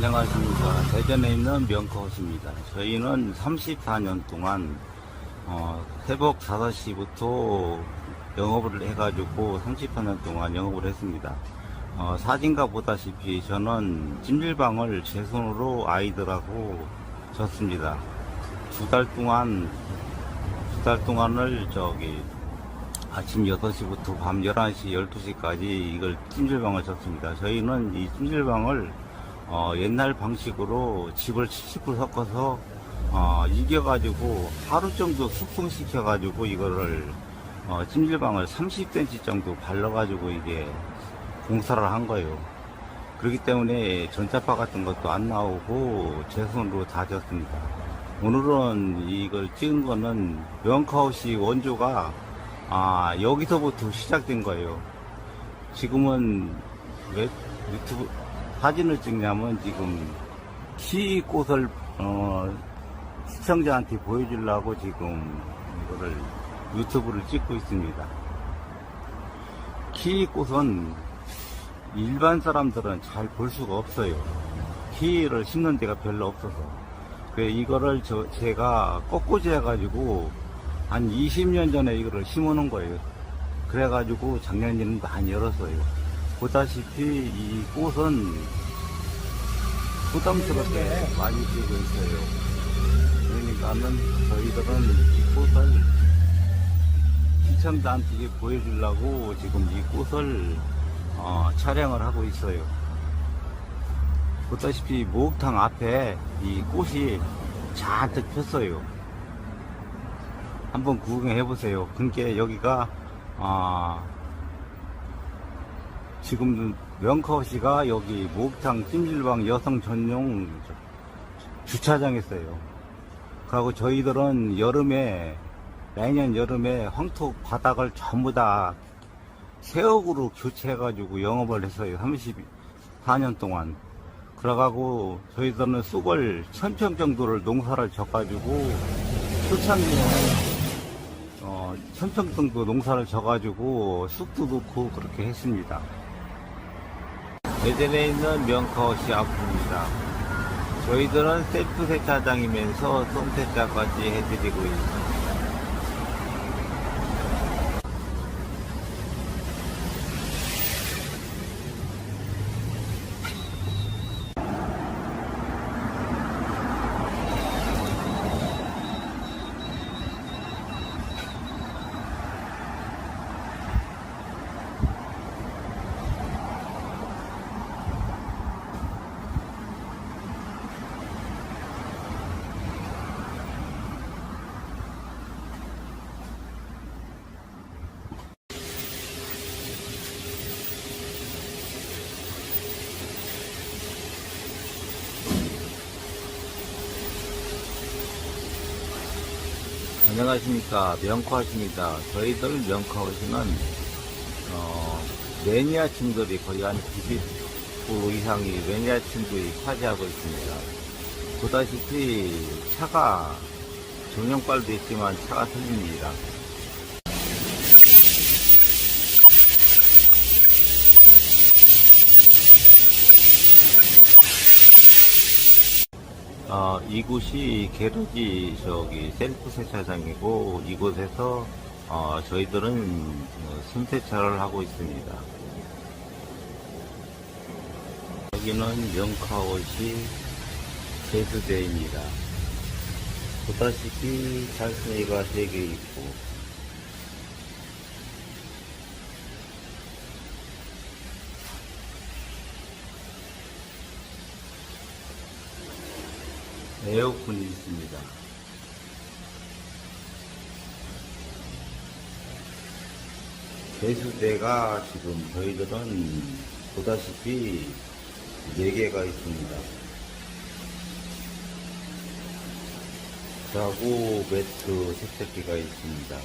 안녕하십니까. 대전에 있는 명커헛입니다. 저희는 34년 동안, 어, 새벽 5시부터 영업을 해가지고 34년 동안 영업을 했습니다. 어, 사진가 보다시피 저는 찜질방을 제 손으로 아이들하고 졌습니다. 두 달 동안, 두 달 동안을 저기, 아침 6시부터 밤 11시, 12시까지 이걸 찜질방을 쳤습니다. 저희는 이 찜질방을 어, 옛날 방식으로 집을 70불 섞어서 어, 이겨가지고 하루 정도 숙성시켜가지고 이거를 어, 찜질방을 30cm 정도 발라가지고 이게 공사를 한 거예요. 그렇기 때문에 전자파 같은 것도 안 나오고 제 손으로 다 졌습니다. 오늘은 이걸 찍은 거는 명카우시 원조가 아, 여기서부터 시작된 거예요. 지금은 왜 유튜브 사진을 찍냐면 지금 키 꽃을 어, 시청자한테 보여주려고 지금 이거를 유튜브를 찍고 있습니다. 키 꽃은 일반 사람들은 잘 볼 수가 없어요. 키를 심는 데가 별로 없어서. 그 이거를 저 제가 꺾고지 해가지고 한 20년 전에 이거를 심어놓은 거예요. 그래가지고 작년에는 많이 열었어요. 보다시피 이 꽃은 부담스럽게 많이 피고 있어요. 그러니까는 저희들은 이 꽃을 시청자한테 보여주려고 지금 이 꽃을 어, 촬영을 하고 있어요. 보다시피 목욕탕 앞에 이 꽃이 잔뜩 폈어요. 한번 구경해 보세요. 그러니까 여기가 아, 지금 명커시가 여기 목욕탕 찜질방 여성 전용 주차장 있어요. 그리고 저희들은 여름에 매년 여름에 황토 바닥을 전부 다 새옥으로 교체해가지고 영업을 했어요. 34년 동안. 그래가고 저희들은 쑥을 천평 정도를 농사를 져가지고 초창기에 어, 천평 정도 농사를 져가지고 쑥도 넣고 그렇게 했습니다. 대전에 있는 명카옷이 앞입니다. 저희들은 셀프 세차장이면서 솜 세차까지 해드리고 있습니다. 안녕하십니까 명커하십니다. 저희들 명커하시는 어, 매니아층들이 거의 한 90% 이상이 매니아층들이 차지하고 있습니다. 보다시피 차가 정형발도 있지만 차가 틀립니다. 어, 이곳이 게르지 저기 셀프 세차장이고 이곳에서 어, 저희들은 어, 순세차를 하고 있습니다. 여기는 명카옷이 제수대입니다. 보다시피 잘순이가 3개 있고 에어컨이 있습니다. 배수대가 지금 저희들은 보다시피 4개가 있습니다. 자고 매트 세척기가 있습니다.